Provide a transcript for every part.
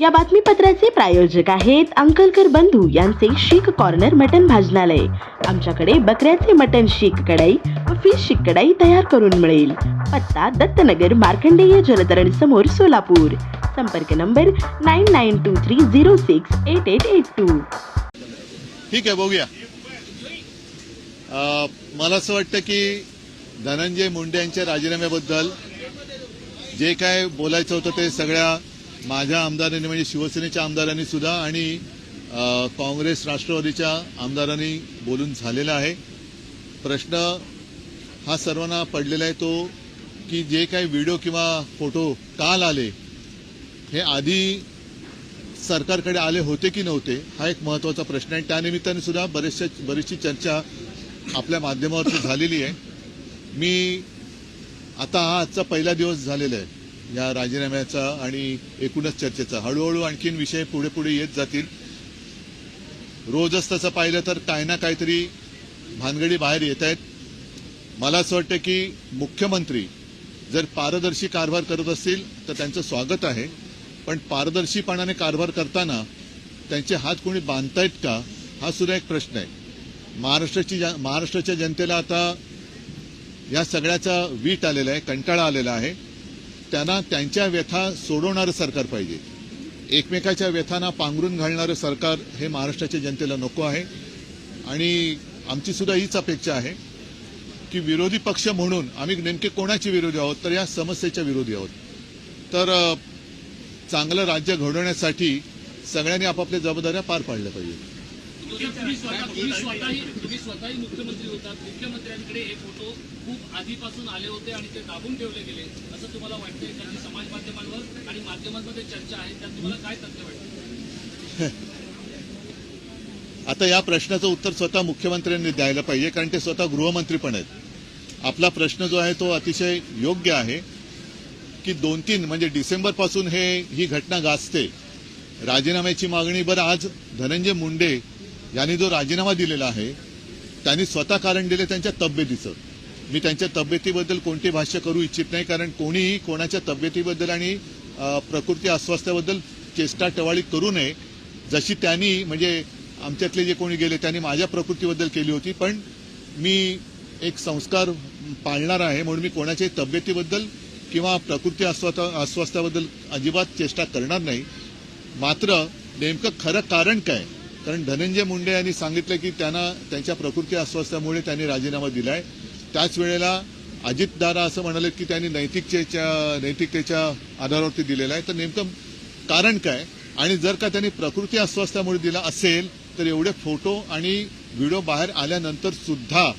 या बातमीपत्राचे प्रायोजक आहेत अंकलकर बंधू यांचे शीख कॉर्नर मटन भाजनालय. आमच्याकडे बकऱ्याचे मटन शीख कढाई व फिश शीख कढाई तयार करून मिळेल. पत्ता दत्तनगर मार्कंडेय जलतरण समोर सोलापूर. संपर्क number nine nine two three zero six eight eight eight two ठीक आहे बघूया. मला असं वाटतं की धनंजय मुंडे यांच्या राजीनाम्याबद्दल जे काय बोलायचं होतं ते सगळ्या माझ्या आमदारांनी म्हणजे शिवसेनेच्या आमदारांनी सुद्धा आणि काँग्रेस राष्ट्रवादीच्या आमदारांनी बोलून झालेला आहे. प्रश्न हा सर्वांना पडलेला आहे तो की जे काही व्हिडिओ किंवा फोटो काल आले हे आधी सरकारकडे आले होते की नव्हते हा एक महत्त्वाचा प्रश्न आहे. त्यानिमित्ताने सुद्धा बरेचशा बरीचशी चर्चा आपल्या माध्यमावरती झालेली आहे. मी आता हा आजचा पहिला दिवस झालेला आहे. या राजीनाम्याचा आणि एकूणच चर्चेचा. हळूहळू आणखीन विषय पुढे पुढे येत जातील. रोजच तसं पाहिलं तर काय ना काहीतरी भानगडी बाहेर येत आहेत. मला असं वाटतं की मुख्यमंत्री जर पारदर्शी कारभार करत असतील तर त्यांचं स्वागत आहे. पण पारदर्शीपणाने कारभार करताना त्यांचे हात कोणी बांधतायत का? हा सुद्धा एक प्रश्न आहे. महाराष्ट्राची जन- महाराष्ट्राच्या जनतेला आता या सगळ्याचा वीट आलेला आहे कंटाळा आलेला आहे. त्यांना त्यांच्या व्यथा सोडवणारं सरकार पाहिजे. एकमेकाच्या व्यथांना पांघरून घालणारं सरकार हे महाराष्ट्राच्या जनतेला नको आहे. आणि आमची सुद्धा हीच अपेक्षा आहे की विरोधी पक्ष म्हणून आम्ही नेमके कोणाचे विरोधी आहोत? तर या समस्येच्या विरोधी आहोत. तर चांगलं राज्य घडवण्यासाठी सगळ्यांनी आपापल्या जबाबदाऱ्या पार पाडल्या पाहिजे म्हणजे तुम्ही स्वतः तुम्ही स्वतःही तुम्ही स्वतःही मुख्यमंत्री होतात. मुख्यमंत्र्यांकडे हे फोटो खूप आधीपासून आले होते आणि ते दाबून ठेवले गेले. असं तुम्हाला वाटतंय? कारण समाज माध्यमांवर आणि माध्यमांमध्ये चर्चा आहे. त्यात तुम्हाला काय तथ्य वाटतं? आता या प्रश्नाचं उत्तर स्वतः मुख्यमंत्र्यांनी द्यायला पाहिजे कारण ते स्वतः गृहमंत्री पण आहेत. आपला प्रश्न जो आहे तो अतिशय योग्य आहे की दोन तीन म्हणजे डिसेंबरपासून हे ही घटना गाजते. राजीनाम्याची मागणी बरं आज धनंजय मुंडे यांनी जो राजीनामा दिलेला आहे त्यांनी स्वतः कारण दिले त्यांच्या तब्येतीचं. मी त्यांच्या तब्येतीबद्दल कोणती भाष्य करू इच्छित नाही कारण कोणीही कोणाच्या तब्येतीबद्दल आणि प्रकृती अस्वास्थ्याबद्दल चेष्टा टवाळी करू नये. जशी त्यांनी म्हणजे आमच्यातले जे कोणी गेले त्यांनी माझ्या प्रकृतीबद्दल केली होती पण मी एक संस्कार पाळणार आहे म्हणून मी कोणाच्याही तब्येतीबद्दल किंवा प्रकृती अस्वस्थ अस्वास्थ्याबद्दल अजिबात चेष्टा करणार नाही. मात्र नेमकं खरं कारण काय? कारण धनंजय मुंडे यांनी सांगितलं की त्यांना त्यांच्या प्रकृती अस्वास्थ्यामुळे त्यांनी राजीनामा दिलाय. त्याच वेळेला अजितदादा असं म्हणाले की त्यांनी नैतिकतेच्या नैतिकतेच्या आधारावरती दिलेला आहे. तर नेमकं कारण काय? आणि जर का त्यांनी प्रकृती अस्वास्थ्यामुळे दिला असेल तर एवढे फोटो आणि व्हिडिओ बाहेर आल्यानंतर सुद्धा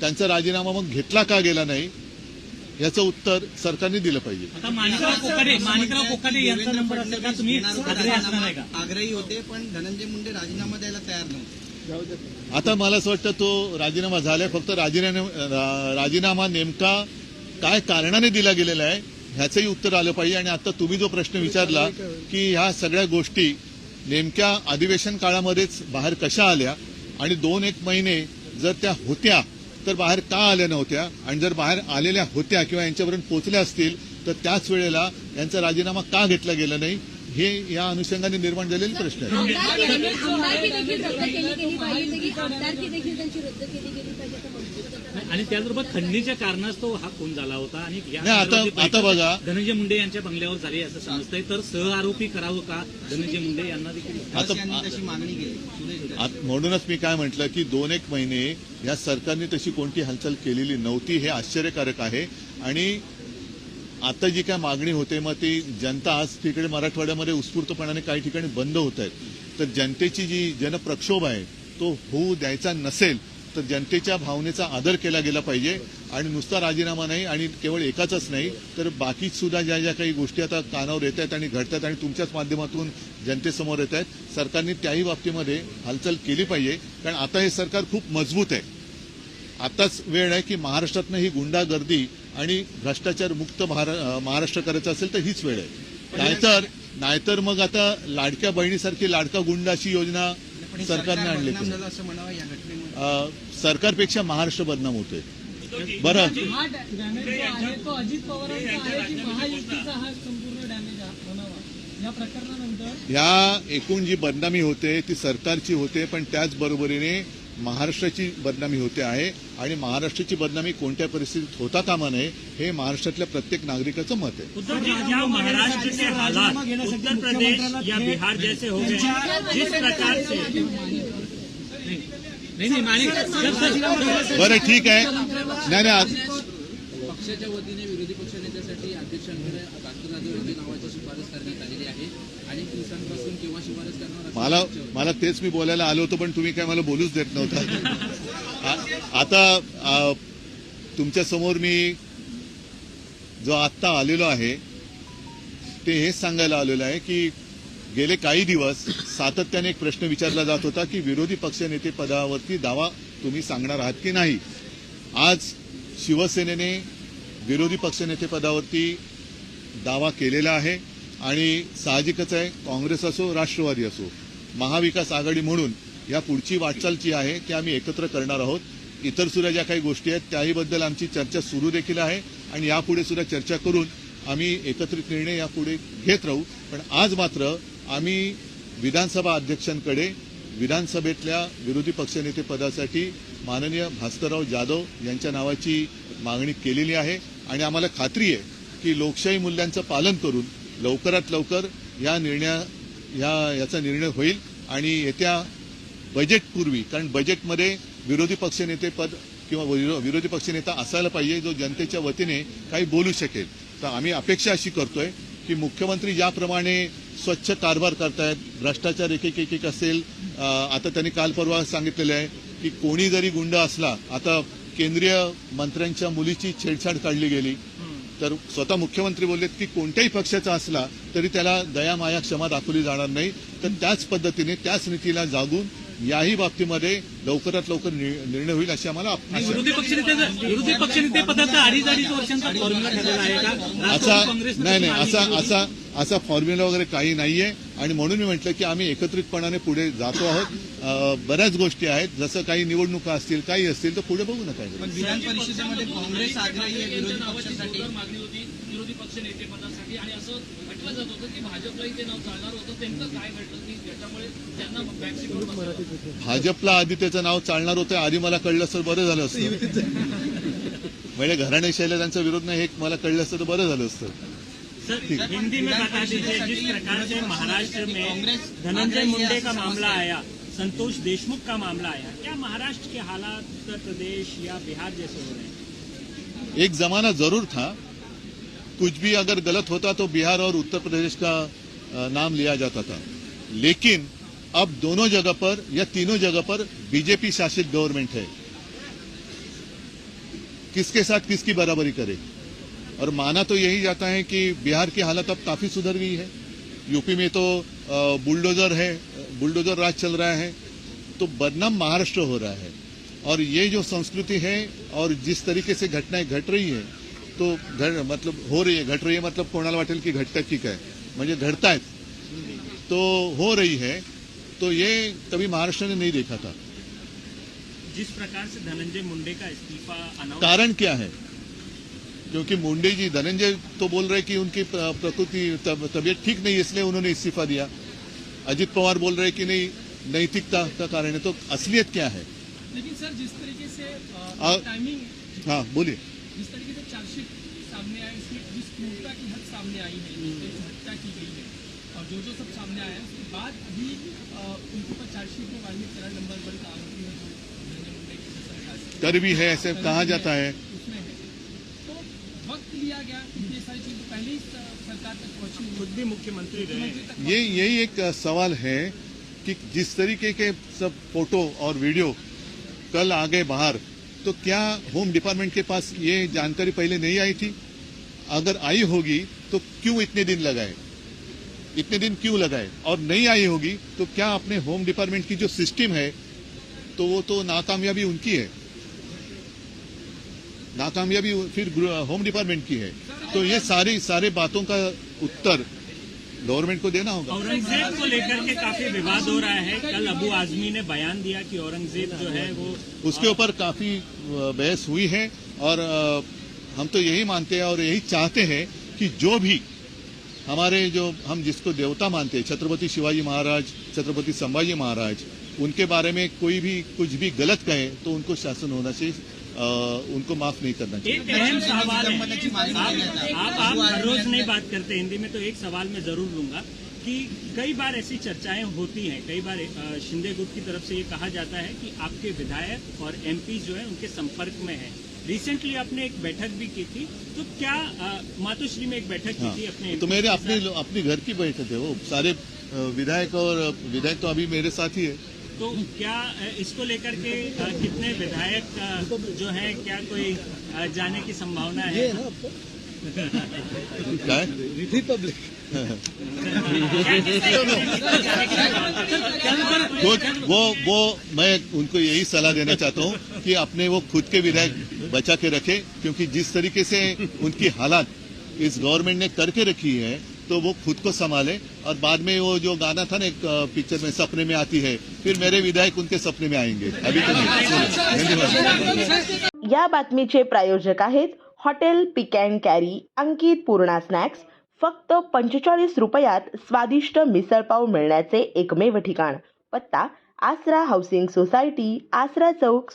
त्यांचा राजीनामा मग घेतला का गेला नाही? याचं उत्तर सरकारने दिलं पाहिजे. आग्रही असणार आहे का? आग्रही होते पण धनंजय मुंडे राजीनामा द्यायला तयार नव्हते. आता मला असं वाटतं तो राजीनामा झालाय. फक्त राजीनामा राजीनामा नेमका काय कारणाने दिला गेलेला आहे ह्याचंही उत्तर आलं पाहिजे. आणि आता तुम्ही जो प्रश्न विचारला की ह्या सगळ्या गोष्टी नेमक्या अधिवेशन काळामध्येच बाहेर कशा आल्या? आणि दोन एक महिने जर त्या होत्या तर बाहेर का आल्या नव्हत्या आणि जर बाहेर आलेल्या होत्या किंवा यांच्यापर्यंत पोचल्या असतील तर त्याच वेळेला यांचा राजीनामा का घेतला गेला नाही हे या अनुषंगाने निर्माण झालेले प्रश्न आहेत आणि त्याचबरोबर खंडणीच्या कारणास्तव हा खून झाला होता आणि आता- बघा. धनंजय मुंडे यांच्या बंगल्यावर झाली असं समजतंय. तर सह आरोपी करावं का धनंजय मुंडे यांना देखील मागणी केली. म्हणूनच मी काय म्हटलं की दोन एक महिने या सरकारने तशी कोणती हालचाल केलेली नव्हती हे आश्चर्यकारक आहे. आणि आता जी काय मागणी होते मग ती जनता आज तिकडे मराठवाड्यामध्ये उत्स्फूर्तपणाने काही ठिकाणी बंद होत आहेत. तर जनतेची जी जनप्रक्षोभ आहे तो होऊ द्यायचा नसेल तर जनतेच्या भावनेचा आदर केला गेला पाहिजे आणि नुसता राजीनामा नाही आणि केवळ एकाचाच नाही तर बाकी सुद्धा ज्या ज्या काही गोष्टी आता कानावर येत आहेत आणि घडतात आणि तुमच्याच माध्यमातून जनतेसमोर येत आहेत सरकारने त्याही बाबतीमध्ये हालचाल केली पाहिजे. कारण आता हे सरकार खूप मजबूत आहे. आताच वेळ आहे की महाराष्ट्रातनं ही गुंडागर्दी आणि भ्रष्टाचार मुक्त महारा- महाराष्ट्र करायचं असेल तर हीच वेळ आहे. नाहीतर नाहीतर मग आता लाडक्या बहिणीसारखी लाडका गुंड अशी योजना सरकारने सरकार आणली सरकारपेक्षा महाराष्ट्र बदनाम होतोय. बरं. डॅमेज जो आहे. तो अजित पवारांचा आहे की महायुतीचा संपूर्ण डॅमेज म्हणावा. या प्रकरणानंतर ह्या एकूण जी बदनामी होते ती सरकारची होते पण त्याचबरोबरीने महाराष्ट्राची बदनामी होते आहे. आणि महाराष्ट्राची बदनामी कोणत्या परिस्थितीत होता कामा नये हे महाराष्ट्रातल्या प्रत्येक नागरिकाचं मत आहे. उत्तर प्रदेश या बिहार जैसे हो गए हैं, जिस प्रकार से बरं ठीक आहे. नाही नाही आज- पक्षाच्या वतीने विरोधी पक्षनेत्यासाठी अध्यक्षांकडे नावाची शिफारस करण्यात आलेली आहे. अनेक दिवसांपासून केव्हा शिफारस करणार मला. मला तेच मी बोलायला आलो होतो पण तुम्ही काय मला बोलूच देत नव्हता. आता तुमच्यासमोर मी जो आत्ता आलेलो आहे ते हेच सांगायला आलेलो आहे की गेले काही दिवस सातत्याने एक प्रश्न विचारला जात होता की विरोधी पक्षनेते पदावरती दावा तुम्ही सांगणार आहात की नाही? आज शिवसेनेने विरोधी पक्षनेते पदावरती दावा केलेला आहे आणि साहजिकच आहे काँग्रेस असो राष्ट्रवादी असो महाविकास आघाडी म्हणून या पुढची वाटचाल जी आहे ती आम्ही एकत्र करणार आहोत. इतर सुद्धा ज्या काही गोष्टी आहेत त्याहीबद्दल आमची चर्चा सुरू देखील आहे आणि यापुढे सुद्धा चर्चा करून आम्ही एकत्रित निर्णय यापुढे घेत राहू. पण आज मात्र आम्ही विधानसभा अध्यक्षांकडे विधानसभेतल्या विरोधी पक्षनेते पदासाठी माननीय भास्करराव जाधव यांच्या नावाची मागणी केलेली आहे. आणि आम्हाला खात्री आहे की लोकशाही मूल्यांचं पालन करून लवकरात लवकर या निर्णया या याचा निर्णय होईल. आणि येत्या बजेटपूर्वी कारण बजेटमध्ये विरोधी पक्षनेते पद किंवा विरोधी पक्षनेता असायला पाहिजे जो जनतेच्या वतीने काही बोलू शकेल. तर आम्ही अपेक्षा अशी करतोय की मुख्यमंत्री ज्याप्रमाणे स्वच्छ कारभार करतायत भ्रष्टाचार एक एक एक असेल आता त्यांनी काल परवा सांगितलेलं आहे की कोणी जरी गुंड असला आता केंद्रीय मंत्र्यांच्या मुलीची छेडछाड काढली गेली. तर स्वतः मुख्यमंत्री बोललेत की कोणत्याही पक्षाचा असला तरी त्याला दया माया क्षमा दाखवली जाणार नाही. तर त्याच पद्धतीने त्याच नीतीला जागून याही बाबतीमध्ये लवकरात लवकर निर्णय होईल अशी आम्हाला आशा आहे. विरोधी पक्षनेत्याचं विरोधी पक्षनेते पदाचा अडीच अडीच वर्षांचा फॉर्म्युला ठरलेला आहे का? असा नाही नाही. असा असा असा फॉर्म्युला वगैरे काही नाहीये. आणि म्हणून मी म्हटलं की आम्ही एकत्रितपणाने पुढे जातो आहोत. बऱ्याच गोष्टी आहेत. जसं काही निवडणुका असतील काही असतील तर पुढे बघू नका विधान परिषदेमध्ये काँग्रेस आग्रही आहे विरोधी मागणी होती आणि असं म्हटलं जात होतं की भाजपलाही ते नाव चालणार होतं. नेमकं काय घडलं की त्याच्यामुळे त्यांना. भाजपला आधी त्याचं नाव चालणार होतं आधी मला कळलं असतं बरं झालं असतं. म्हणजे घराणेशाहीला त्यांचा विरोध नाही हे मला कळलं असतं तर बरं झालं असतं. सर हिंदी में बता दीजिए जिस प्रकार से महाराष्ट्र में धनंजय मुंडे का मामला आया संतोष देशमुख का मामला आया क्या महाराष्ट्र के हालात उत्तर प्रदेश या बिहार जैसे हो रहे हैं? एक जमाना जरूर था कुछ भी अगर गलत होता तो बिहार और उत्तर प्रदेश का नाम लिया जाता था। लेकिन अब दोनों जगह पर या तीनों जगह पर बीजेपी शासित गवर्नमेंट है। किसके साथ किसकी बराबरी करे? और माना तो यही जाता है कि बिहार की हालत अब काफ़ी सुधर गई है। यूपी में तो बुलडोजर है, बुलडोजर राज चल रहा है तो बदनाम महाराष्ट्र हो रहा है। और ये जो संस्कृति है और जिस तरीके से घटनाएँ घट रही है तो घड मतलब हो रही है घट रही है मतलब कोणाला वाटेल की घटतात की काय म्हणजे घडतायत. तो हो रही है तो ये कभी महाराष्ट्र ने नहीं देखा था. जिस प्रकार से धनंजय मुंडे का इस्तीफा कारण क्या है? क्योंकि मुंडे जी धनंजय तो बोल रहे कि उनकी प्रकृति तब, तबीयत ठीक नहीं इसलिए उन्होंने इस्तीफा दिया. अजित पवार बोल रहे कि नहीं नैतिकता का कारण है तो असलियत क्या है? लेकिन सर जिस तरीके से टाइमिंग हाँ बोलिए. जिस तरीके से चार्जशीट सामने आया इसमें जिस क्रूरता की हद सामने आई है जिस हत्या की गई है। और जो जो सब सामने आया है उसके बाद अभी उनके ऊपर चार्जशीट में वाल्मीकि करार नंबर वन का आरोपी है जो कर भी है ऐसे कहा जाता है उसमें है। तो वक्त लिया गया ये सारी चीज़ें पहले ही सरकार तक पहुँची खुद भी मुख्यमंत्री रहे। ये यही एक सवाल है कि जिस तरीके के सब फ़ोटो और वीडियो कल आ गए बाहर तो क्या होम डिपार्टमेंट के पास ये जानकारी पहले नहीं आई थी? अगर आई होगी तो क्यों इतने दिन लगाए? इतने दिन क्यों लगाए? और नहीं आई होगी तो क्या अपने होम डिपार्टमेंट की जो सिस्टम है तो वो तो नाकामयाबी उनकी है? नाकामयाबी फिर होम डिपार्टमेंट की है। तो ये सारी सारे बातों का उत्तर गवर्नमेंट को देना होगा। औरंगज़ेब को लेकर के काफ़ी विवाद हो रहा है। कल अबू आजमी ने बयान दिया कि औरंगज़ेब जो है वो उसके ऊपर काफ़ी बहस हुई है और हम तो यही मानते हैं और यही चाहते हैं कि जो भी हमारे जो हम जिसको देवता मानते हैं छत्रपति शिवाजी महाराज छत्रपति संभाजी महाराज उनके बारे में कोई भी कुछ भी गलत कहे तो उनको शासन होना चाहिए। अ, उनको माफ़ नहीं करना चाहिए। एक अहम सवाल है। आप आप आप हर रोज नहीं बात करते हिंदी में तो एक सवाल मैं ज़रूर लूँगा कि कई बार ऐसी चर्चाएँ होती हैं कई बार शिंदे गुट की तरफ़ से ये कहा जाता है कि आपके विधायक और एमपी जो है उनके संपर्क में है। रिसेंटली आपने एक बैठक भी की थी तो क्या मातोश्री में एक बैठक की हाँ, थी अपने तो मेरे अपने अपने घर की बैठक है वो। सारे विधायक और विधायक तो अभी मेरे साथ ही है। तो क्या इसको लेकर के कितने विधायक जो है क्या कोई जाने की संभावना है? क्या है? वो वो मैं उनको यही सलाह देना चाहता हूँ कि अपने वो खुद के विधायक बचा के रखे क्योंकि जिस तरीके से उनकी हालात इस गवर्नमेंट ने करके रखी है तो वो खुद को संभाले और बाद में वो जो गाना था ना एक पिक्चर में सपने में आती है फिर मेरे विधायक उनके सपने में आएंगे। अभी तो नहीं या बातमीचे प्रायोजक आहेत hotel pick and carry Ankit Purna snacks फक्त पंचेचाळीस रुपयात स्वादिष्ट मिसळपाव मिळण्याचे एकमेव ठिकाण पत्ता आसरा हाऊसिंग सोसायटी आसरा चौक